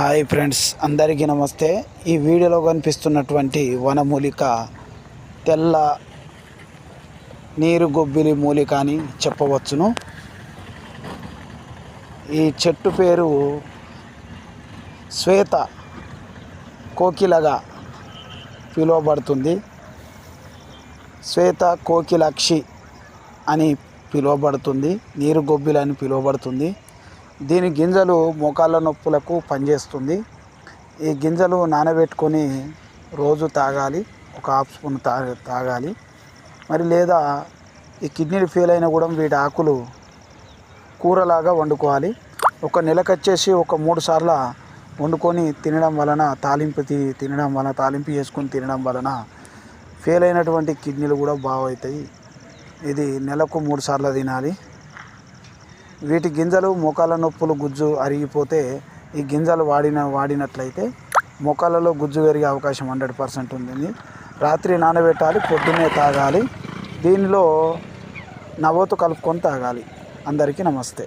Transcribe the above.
Hi friends అందరికీ నమస్తే. ఈ వీడియోలో కనిపిస్తున్నటువంటి వనమూలిక తెల్ల నీరు గొబ్బిలి మూలిక అని చెప్పవచ్చును. ఈ చెట్టు పేరు శ్వేత కోకిలగా పిలువబడుతుంది. శ్వేత కోకిలాక్షి అని పిలువబడుతుంది. నీరు గొబ్బిలి అని పిలువబడుతుంది. దీని గింజలు మోకాళ్ళ నొప్పులకు పనిచేస్తుంది. ఈ గింజలు నానబెట్టుకొని రోజు తాగాలి. ఒక హాఫ్ స్పూన్ తా తాగాలి. మరి లేదా ఈ కిడ్నీలు ఫెయిల్ అయినా కూడా వీటి ఆకులు కూరలాగా వండుకోవాలి. ఒక నెలకు వచ్చేసి ఒక మూడు సార్లు వండుకొని తినడం వలన తాలింపు తినడం వలన తాలింపు చేసుకొని తినడం వలన ఫెయిల్ అయినటువంటి కిడ్నీలు కూడా బాగవుతాయి. ఇది నెలకు మూడు సార్లు తినాలి. వీటి గింజలు మోకాళ్ళ నొప్పులు గుజ్జు అరిగిపోతే ఈ గింజలు వాడిన వాడినట్లయితే మోకాలలో గుజ్జు పెరిగే అవకాశం హండ్రెడ్ పర్సెంట్ ఉంటుంది రాత్రి నానబెట్టాలి పొద్దున్నే తాగాలి. దీనిలో నవ్వుతూ కలుపుకొని తాగాలి. అందరికీ నమస్తే.